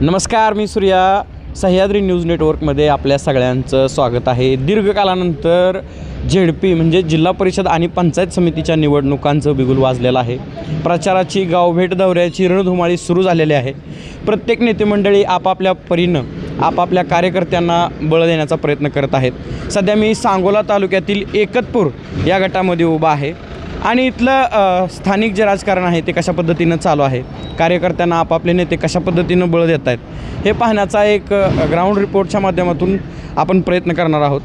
नमस्कार मी सूर्या. सह्याद्री न्यूज नेटवर्कमध्ये आपल्या सगळ्यांचं स्वागत आहे. दीर्घकालानंतर झेडपी म्हणजे जिल्हा परिषद आणि पंचायत समितीच्या निवडणुकांचं बिगुल वाजलेलं आहे. प्रचाराची गावभेट दौऱ्याची रणधुमाळी सुरू झालेली आहे. प्रत्येक नेतेमंडळी आपापल्या परीनं आपापल्या कार्यकर्त्यांना बळ देण्याचा प्रयत्न करत आहेत. सध्या मी सांगोला तालुक्यातील एकतपूर या गटामध्ये उभा आहे. आणि इथलं स्थानिक जे राजकारण आहे ते कशा पद्धतीनं चालू आहे? कार्यकर्त्यांना आपापले नेते कशा पद्धतीनं बळ देत आहेत? हे पाहण्याचा एक ग्राउंड रिपोर्टच्या माध्यमातून आपण प्रयत्न करणार आहोत.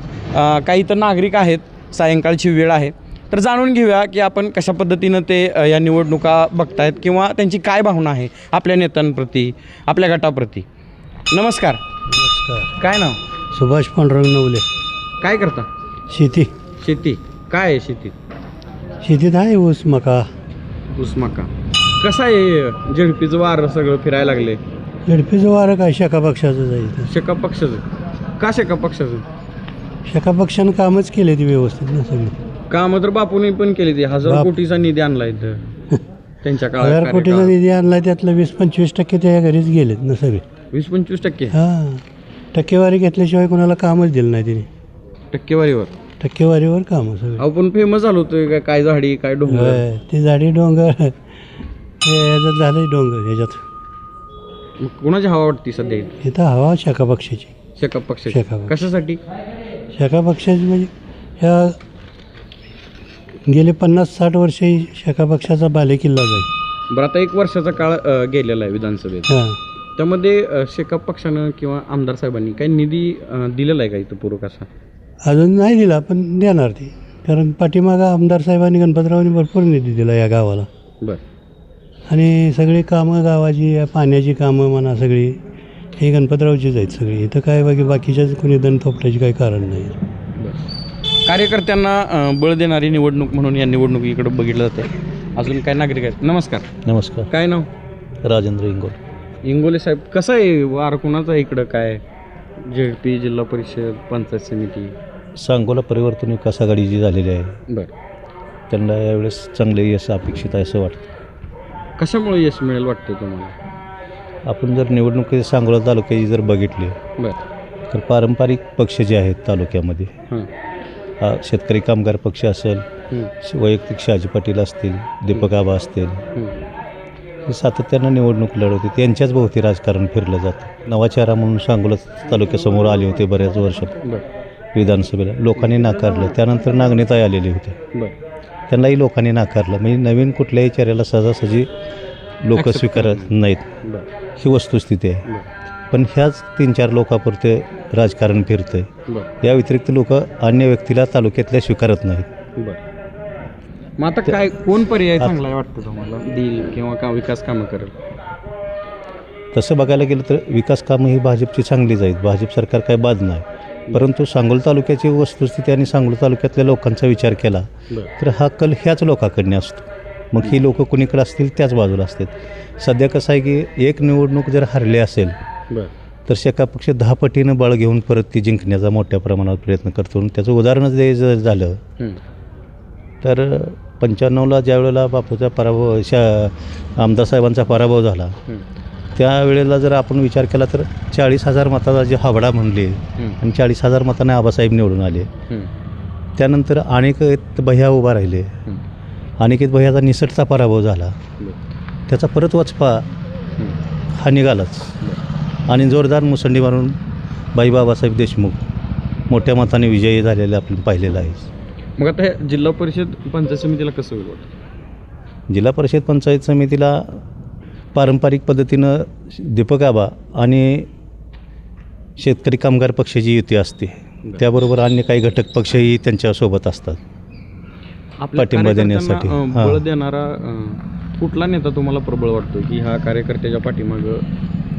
काही तर नागरिक आहेत सायंकाळची वेळ आहे. तर जाणून घेऊया की आपण कशा पद्धतीनं ते या निवडणुका बघतायत किंवा त्यांची काय भावना आहे आपल्या नेत्यांप्रती आपल्या गटाप्रती. नमस्कार. नमस्कार. काय नाव? सुभाष पांडुरंग नवले. काय करता? शेती. शेती. काय आहे शेतीत शेतीत आहे ऊस मका. उस्माका कसं आहे झेडपीचं वारं सगळं फिरायला लागले? झडपीचं वारं काय शेका पक्षाचं जाईल शेका पक्षाचं? का शेका पक्षाचं? शेका पक्षानं कामच केले ती व्यवस्थित ना सगळी. काम तर बापूने पण केली ती. हजार बाप- कोटीचा निधी आणला इथं. त्यांच्या काळात हजार कोटीचा. निधी आणला त्यातलं वीस पंचवीस टक्के त्या घरीच गेलेत ना सगळे. वीस पंचवीस टक्के? हां. टक्केवारी घेतल्याशिवाय कोणाला कामच दिलं नाही तिने. टक्केवारीवर? टक्केवारीवर कामं सगळे. आपण फेमस झालो होतो काय काय झाडी काय डोंगर? होय, ती झाडी डोंगर. हे ह्याच्यात झालंय डोंगर ह्याच्यात मग कोणाची हवा वाटते सध्या इथं? इथं हवा शेका पक्षाची शेका पक्षाची शेका पक्ष. कशासाठी? शेका पक्षाची म्हणजे ह्या गेले पन्नास साठ वर्षे शेका पक्षाचा बालेकिल्ला जाईल बरं आता एक वर्षाचा काळ अं, गेलेला आहे विधानसभेत. हां. त्यामध्ये अं, शेका पक्षानं किंवा आमदार साहेबांनी काही निधी अं, दिलेला आहे का इथं पूरक असा? अजून नाही दिला पण देणार ती. कारण पाठीमागं आमदार साहेबांनी गणपतरावांनी भरपूर निधी दिला या गावाला. बरं. आणि सगळी कामं गावाची या पाण्याची कामं म्हणा सगळी ही गणपतरावचीच आहेत सगळी. इथं काय बाकी बाकीच्याच कुणी दण थोपटायची काही कारण नाही. कार्यकर्त्यांना अं, बळ देणारी निवडणूक म्हणून या निवडणुकीकडे बघितलं जाते अजून काय नागरिक आहेत. नमस्कार. नमस्कार. काय नाव? राजेंद्र इंगोल. इंगोले साहेब कसं आहे? वार कुणाचं आहे इकडं? काय? झेडपी जिल्हा परिषद पंचायत समिती. सांगोला परिवर्तन विकास आघाडी जी झालेली आहे बरं. त्यांना यावेळेस चांगले यश अपेक्षित आहे असं वाटतं. कशामुळे यश मिळेल वाटतं तुम्हाला? आपण जर निवडणुकी सांगोला तालुक्याची जर बघितली बरं. तर पारंपरिक पक्ष जे आहेत तालुक्यामध्ये हां. हा शेतकरी कामगार पक्ष असेल हं, वैयक्तिक शहाजी पाटील असतील दीपक आबा असतील हं. हे सातत्यानं निवडणूक लढवते त्यांच्याच भोवती राजकारण फिरलं जातं. नवा चेहरा म्हणून सांगोला तालुक्यासमोर आले होते बऱ्याच वर्षात. बरं. विधानसभेला. लोकांनी नाकारलं. त्यानंतर नागणीताई आलेले होते. त्यांनाही लोकांनी नाकारलं. म्हणजे नवीन कुठल्याही चेहऱ्याला सहजासहजी लोक स्वीकारत नाहीत. ही वस्तुस्थिती आहे. पण ह्याच तीन चार लोकापुरते राजकारण फिरतं या व्यतिरिक्त लोक अन्य व्यक्तीला तालुक्यातल्या स्वीकारत नाहीत. बरं. मग आता काय कोण पर्याय चांगला आहे वाटतं तुम्हाला? देईल किंवा का विकास कामं करेल? तसं बघायला गेलं तर विकास कामं ही भाजपची चांगलीच आहेत. भाजप सरकार काय बाद नाही. परंतु सांगोल तालुक्याची वस्तुस्थिती आणि सांगोल तालुक्यातल्या लोकांचा विचार केला तर हा कल ह्याच लोकांकडनं असतो. मग ही लोक कुणीकडे असतील त्याच बाजूला असतात. सध्या कसं आहे की एक निवडणूक जर हरली असेल तर शेका पक्ष दहा पटीनं बळ घेऊन परत ती जिंकण्याचा मोठ्या प्रमाणात प्रयत्न करतो. आणि त्याचं उदाहरणच द्यायचं झालं. हं. तर पंच्याण्णवला ज्या वेळेला बापूचा पराभव शा आमदार साहेबांचा पराभव झाला. त्यावेळेला जर आपण विचार केला तर चाळीस हजार मताचा जे हावडा म्हणले. आणि चाळीस हजार मताने आबासाहेब निवडून आले. त्यानंतर अनेक भैया उभा राहिले. अनिकेत भैयाचा निसटता पराभव झाला त्याचा परत वचपा हं. निघालाच आणि जोरदार मुसंडी मारून बाई बाबासाहेब देशमुख मोठ्या मताने विजयी झालेले आपण पाहिलेलं आहे मग आता जिल्हा परिषद पंचायत समितीला कसं होईल जिल्हा परिषद पंचायत समितीला पारंपरिक पद्धतीनं दीपक आबा आणि शेतकरी कामगार पक्षाची युती असते. त्याबरोबर अन्य काही घटक पक्षही त्यांच्यासोबत असतात. पाठिंबा देण्यासाठी. बळ देणारा कुठला नेता तुम्हाला प्रबळ वाटतो की हा कार्यकर्त्याच्या पाठीमागं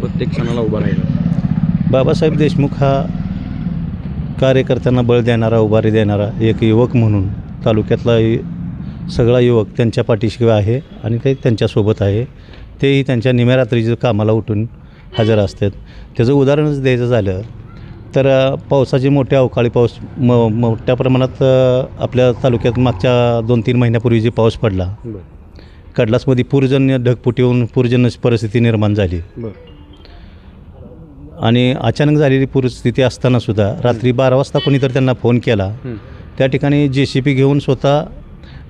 प्रत्येक क्षणाला उभा राहिला? बाबासाहेब देशमुख हा कार्यकर्त्यांना बळ देणारा उभारी देणारा एक युवक म्हणून तालुक्यातला सगळा युवक त्यांच्या पाठीशी आहे आणि ते त्यांच्यासोबत आहे. तेही त्यांच्या निम्यारात्रीच्या कामाला उठून हजर असतात. त्याचं उदाहरणच द्यायचं झालं तर पावसाचे मोठे अवकाळी पाऊस म मोठ्या प्रमाणात आपल्या तालुक्यात मागच्या दोन तीन महिन्यापूर्वी जे पाऊस पडला कडलासमध्ये पूरजन्य ढगफुटी होऊन पूरजन्य परिस्थिती निर्माण झाली. आणि अचानक झालेली परिस्थिती असतानासुद्धा रात्री बारा वाजता कोणीतरी त्यांना फोन केला. त्या ठिकाणी जे सी पी घेऊन स्वतः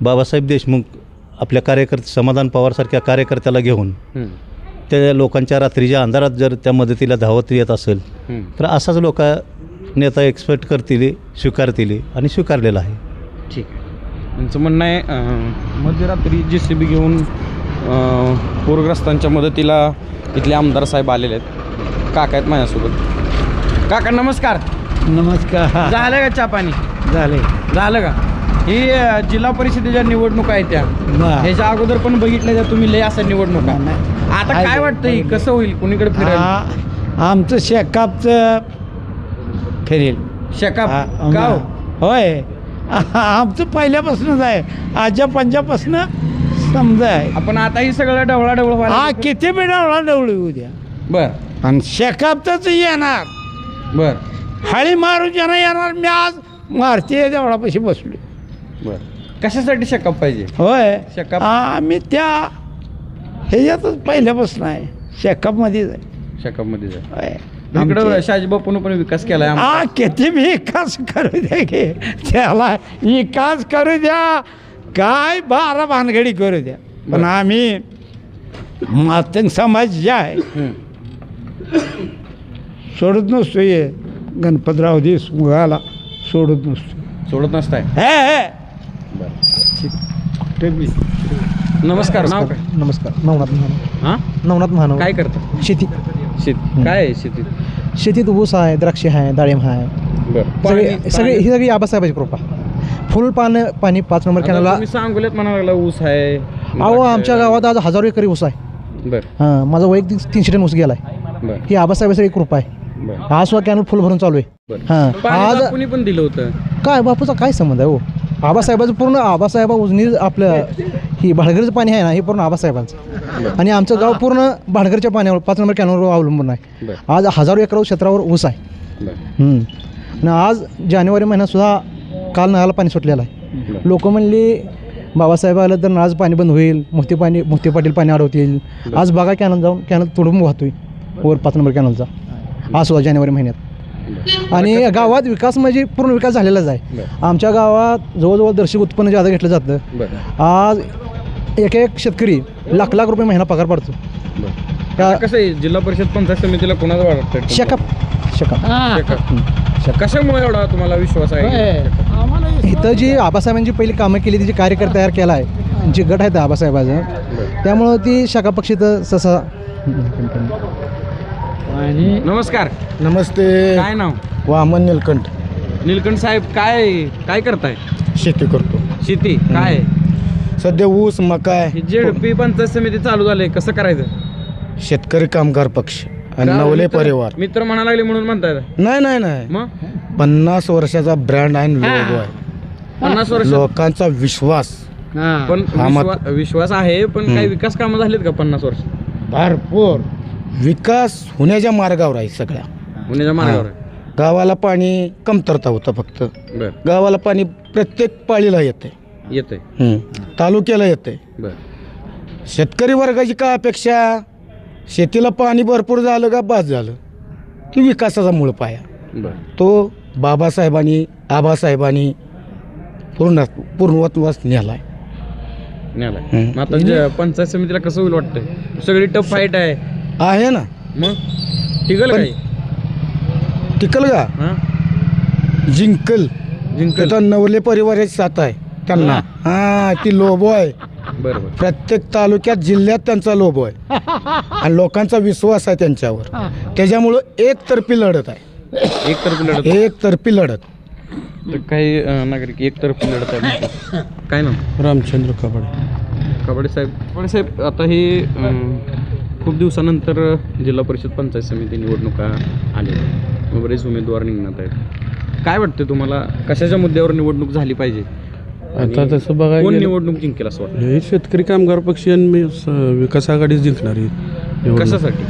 बाबासाहेब देशमुख आपल्या कार्यकर्ते समाधान पवारसारख्या कार्यकर्त्याला घेऊन हं. त्या लोकांच्या रात्रीच्या अंधारात जर त्या मदतीला धावत येत असेल. तर असाच लोक नेता एक्सपेक्ट करतील स्वीकारतील आणि स्वीकारलेला आहे. ठीक आहे. त्यांचं म्हणणं आहे मध्यरात्री जे सी बी घेऊन पूरग्रस्तांच्या मदतीला इथले आमदार साहेब आलेले आहेत. काका आहेत माझ्यासोबत. काका नमस्कार. नमस्कार. झालं का चहा पाणी? झाले. झालं का? ही जिल्हा परिषदेच्या निवडणुका आहेत त्या. ह्याच्या अगोदर पण बघितल्या त्या तुम्ही लय अशा निवडणुका. आता काय वाटतं ही कसं होईल? कुणीकडे फिरायला आमचं शेकापचं फिरेल. शेकाप? गाव होय. आमचं पहिल्यापासूनच आहे. आजच्या पंजापासून समजा आहे. आपण आता ही सगळं डवळा डवळ हा किती बिडावला डवळी उद्या बर. आणि शेकापतच येणार. बर. हळी मारून ज्यांना येणार मी आज मारती देवळापाशी बसलो कशासाठी शेकाप पाहिजे? होय. शेकाप? आम्ही त्या ह्याच्यातच पहिल्यापासून आहे. शेकापमध्येच आहे. शेकापमध्ये जाय होय. इकडं शाजीबापून पण विकास केलाय आमचा. हा किती बी विकास करू द्या की. त्याला विकास करू द्या. काय बारा भानगडी करू द्या. पण. आम्ही मातंग समाज जे आहे हं. सोडत नसतो ये गणपतराव देशमुखाला सोडत नसतो सोडत नसताय. हे हे. नमस्कार नाव काय? नमस्कार. नवनाथ महानव हा? नवनाथ महानव काय करता? शेती. शेती. काय आहे शेतीत? शेतीत ऊस आहे द्राक्षे आहे डाळिंब आहे. बर. सगळे सगळे ही सगळी आबासाहेबाची कृपा. फुल पान पाणी पाच नंबर कॅनलला तुम्ही सांगोल्यात म्हणायला लागला ऊस आहे. अहो आमच्या गावात आज हजारो एकरी ऊस आहे. बर. हां माझा वैयक्तिक तीनशे टन ऊस गेला आहे बर. ही आबासाहेबाची कृपा आहे. बर. आज सुद्धा कॅनल फुल भरून चालू आहे. बर. हां आज बापूंनी पण दिलं होतं. काय बापूचा काय संबंध आहे हो? आबासाहेबाचं पूर्ण आबासाहेबा उजनी आपलं ही भाडगरचं पाणी आहे ना हे पूर्ण आबासाहेबांचं. आणि आमचं गाव पूर्ण भाडगरच्या पाण्यावर पाच नंबर कॅनलवर अवलंबून आहे. आज हजारो एकर क्षेत्रावर ऊस आहे. आणि आज जानेवारी महिन्यात सुद्धा काल नळाला पाणी सुटलेलं आहे. लोक म्हणली बाबासाहेब आलं तर आज पाणी बंद होईल मोठी पाणी मोठी पाटील पाणी अडवतील. आज बघा कॅनल जाऊन कॅनल तोडून वाहतोय. वर पाच नंबर कॅनलचा. आज सुद्धा जानेवारी महिन्यात. आणि गावात विकास म्हणजे पूर्ण विकास झालेलाच आहे. आमच्या गावात जवळजवळ दर्शक उत्पन्न जादा घेतलं जातं आज एक एक शेतकरी लाख लाख रुपये महिना पगार पडतो. कसं आहे जिल्हा परिषद पंचायत समितीला कोणाचं वाटतं शेकअप शेकाप. कशामुळे एवढा तुम्हाला विश्वास आहे? इथं जी आबासाहेबांची पहिली कामं केली ती जी कार्य तयार केला आहे जे गट आहेत आबासाहेबाचं. त्यामुळं ती शाखा पक्षी तर ससा नमस्कार. नमस्ते. काय नाव? वामन निलकंठ. निलकंठ साहेब काय काय करताय? शेती करतो. शेती? काय? सध्या ऊस मकाय हे जेडपी पंचायत समिती चालू झाले कसं करायचं? शेतकरी कामगार पक्ष आणि? नवले मित्र- परिवार. मित्र म्हणा लागले म्हणून म्हणताय नाही नाही नाही. मग? पन्नास वर्षाचा ब्रँड आहे लोगो आहे. पन्नास वर्ष लोकांचा विश्वास. पण हा मत- विश्वा- विश्वास आहे पण काही विकास कामं झालीत का पन्नास वर्ष? भरपूर. विकास होण्याच्या मार्गावर आहे सगळ्या. पुण्याच्या मार्गावर गावाला पाणी कमतरता होतं फक्त. बर. गावाला पाणी प्रत्येक पाळीला येते येतंय. तालुक्याला येते बर. शेतकरी वर्गाची काय अपेक्षा? शेतीला पाणी भरपूर झालं का बास झालं? की विकासाचा मूळ पाया. बर. तो बाबासाहेबांनी आबासाहेबांनी पूर्ण पूर्णत्वास नेलाय. न्यालाय हम्म. मग आता जे पंचायत समितीला कसं होईल वाटतंय? सगळी टफ फाईट आहे. आहे ना? मग? टिकल पण- काही टिकल का? हा? जिंकल. जिंकल. त्याचा नवले परिवाराची साथ आहे त्यांना. हा? ती लोबो आहे. बरं बरं प्रत्येक तालुक्यात जिल्ह्यात त्यांचा लोबो आहे. आणि लोकांचा विश्वास आहे त्यांच्यावर. त्याच्यामुळं एकतर्फी लढत आहे. एक तर्फी लढत? एकतर्फी लढत. तर काही अं, नागरिक एक तर्फी लढत आहे काय ना रामचंद्र कबाडे. कबड्डी साहेब. कबड्डी साहेब आता हे अं, खूप दिवसानंतर जिल्हा परिषद पंचायत समिती निवडणुका आल्या बरेच उमेदवार निघणार आहेत. काय वाटतं तुम्हाला? कशाच्या मुद्द्यावर निवडणूक झाली पाहिजे? आता तसं कोण गेलं- निवडणूक जिंकेल असं वाटतं हे शेतकरी कामगार पक्ष आणि विकास आघाडीच जिंकणार आहे. कशासाठी?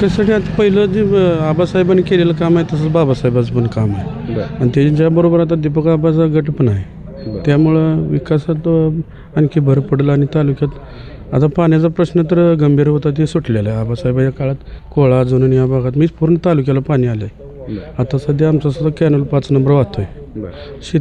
कशासाठी? आता पहिलं जे आबासाहेबांनी केलेलं काम आहे तसंच बाबासाहेबाचं पण काम आहे. आणि त्याच्याबरोबर आता दीपक आबाचा गट पण आहे. त्यामुळं विकासात आणखी भर पडेल आणि तालुक्यात आता पाण्याचा प्रश्न तर गंभीर होता ते सुटलेला आहे. आबासाहेब या काळात कोळा जुनून या भागात मी पूर्ण तालुक्याला पाणी आलं आहे आता सध्या आमचा सुद्धा कॅनल पाच नंबर वाहतोय. शेती